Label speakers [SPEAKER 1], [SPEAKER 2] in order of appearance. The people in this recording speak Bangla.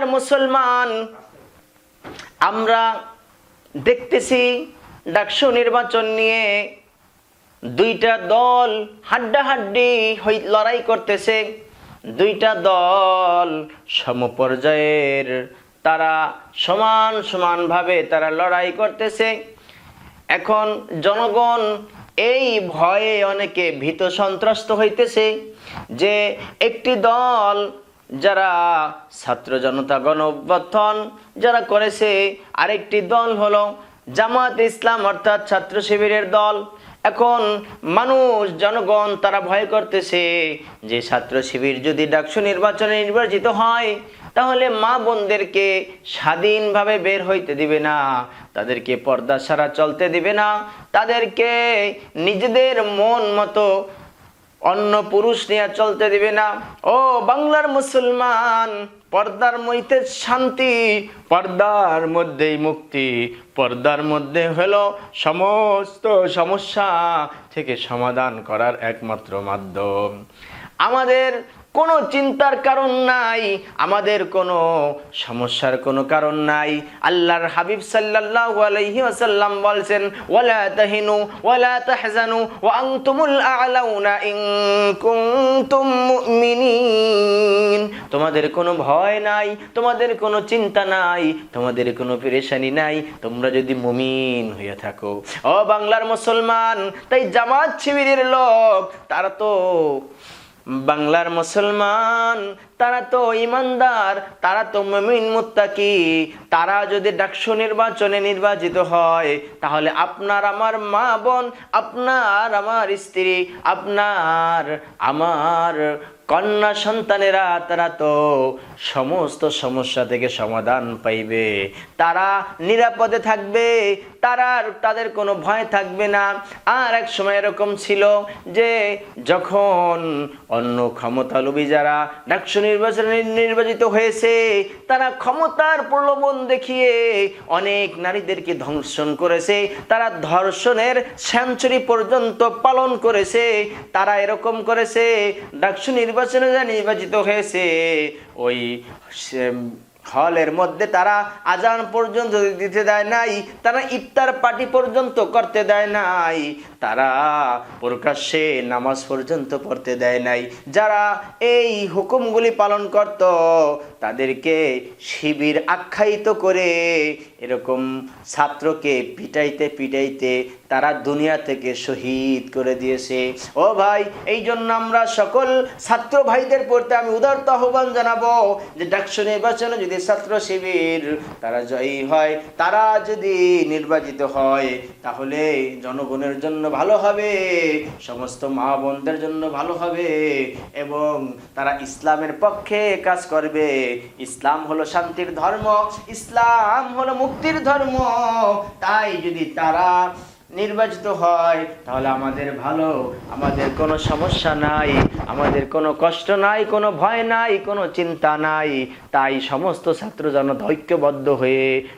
[SPEAKER 1] বাংলার মুসলমান। আমরা দেখতেছি ডাকসু নির্বাচন নিয়ে দুইটা দল হাড্ডাহাড্ডি লড়াই করতেছে। দুইটা দল সমপর্যায়ের, তারা সমান সমানভাবে তারা লড়াই করতেছে। এখন জনগণ এই ভয়ে অনেকে ভীত সন্ত্রস্ত হইতেছে যে একটি দল যারা ছাত্র জনতা গণ অভ্যর্থন যারা করেছে আরেকটি দল হলো জামাত ইসলাম অর্থাৎ ছাত্র শিবিরের দল। এখন মানুষ, জনগণ তারা ভয় করতেছে যে ছাত্র শিবির যদি ডাকসু নির্বাচনে নির্বাচিত হয়, তাহলে মা বোনদেরকে স্বাধীনভাবে বের হইতে দিবে না, তাদেরকে পর্দা সারা চলতে দিবে না, তাদেরকে নিজেদের মন মতো অন্য পুরুষ নিয়ে চলতে দিবে না। ও বাংলার মুসলমান, পর্দার মধ্যে শান্তি, পর্দার মধ্যেই মুক্তি। পর্দার মধ্যে হল সমস্ত সমস্যা থেকে সমাধান করার একমাত্র মাধ্যম। আমাদের কোনো চিন্তার কারণ নাই, আমাদের কোনো সমস্যার কোনো কারণ নাই। আল্লাহর হাবিব সাল্লাল্লাহু আলাইহি ওয়াসাল্লাম বলছেন, ওয়ালা তাহিনু ওয়ালা তাহজানু ওয়া আনতুমুল আ'লাউনা ইন কুনতুম মুমিনিন। তোমাদের কোনো ভয় নাই, তোমাদের কোনো চিন্তা নাই, তোমাদের কোনো পেরেশানি নাই। তোমরা যদি মুমিন হয়ে থাকো, ও বাংলার মুসলমান, তাই জামাত শিবিরের লোক, তারা তো বাংলার মুসলমান, তারা তো ইমানদার, তারা তো মমিন মুত্তাকি, তারা যদি ডাকসু নির্বাচনে নির্বাচিত হয়, তাহলে আপনার আমার মা বোন, আপনার আমার স্ত্রী, আপনার আমার কন্যা সন্তানেরা, তারা তো সমস্ত সমস্যা থেকে সমাধান পাইবে। তারা নিরাপদে থাকবে, তারা তাদের কোনো ভয় থাকবে না। আর এক সময় এরকম ছিল যে, যখন অন্য ক্ষমতালোভী যারা ডাকসু নির্বাচনে নির্বাচিত হয়েছে, তারা ক্ষমতার প্রলোভন দেখিয়ে অনেক নারীদেরকে ধর্ষণ করেছে, তারা ধর্ষণের সেঞ্চুরি পর্যন্ত পালন করেছে, তারা এরকম করেছে, ডাকসু নির্বাচনে যা নির্বাচিত হয়েছে ওই হলের মধ্যে তারা আজান পর্যন্ত দিতে দেয় নাই, তারা ইফতার পার্টি পর্যন্ত করতে দেয় নাই, তারা প্রকাশ্যে নামাজ পর্যন্ত পড়তে দেয় নাই। যারা এই হুকুমগুলি পালন করত, তাদেরকে শিবির আখ্যায়িত করে এরকম ছাত্রকে পিটাইতে পিটাইতে তারা দুনিয়া থেকে শহীদ করে দিয়েছে। ও ভাই এই জন্য আমরা সকল ছাত্র ভাইদের পড়তে আমি উদারত আহ্বান জানাব যে ডাকসু নির্বাচনে যদি ছাত্র শিবির, তারা জয়ী হয়। তারা যদি নির্বাচিত হয়, তাহলে জনগণের জন্য ভালো হবে, সমস্ত মা বোনদের জন্য ভালো হবে এবং তারা ইসলামের পক্ষে কাজ করবে। ইসলাম হলো শান্তির ধর্ম, ইসলাম হলো মুক্তির ধর্ম। তাই যদি তারা নির্বাচিত হয়, তাহলে আমাদের ভালো, আমাদের কোনো সমস্যা নাই, আমাদের কোনো কষ্ট নাই, কোনো ভয় নাই, কোনো চিন্তা নাই, তাই সমস্ত ছাত্র জনতা ঐক্যবদ্ধ হয়ে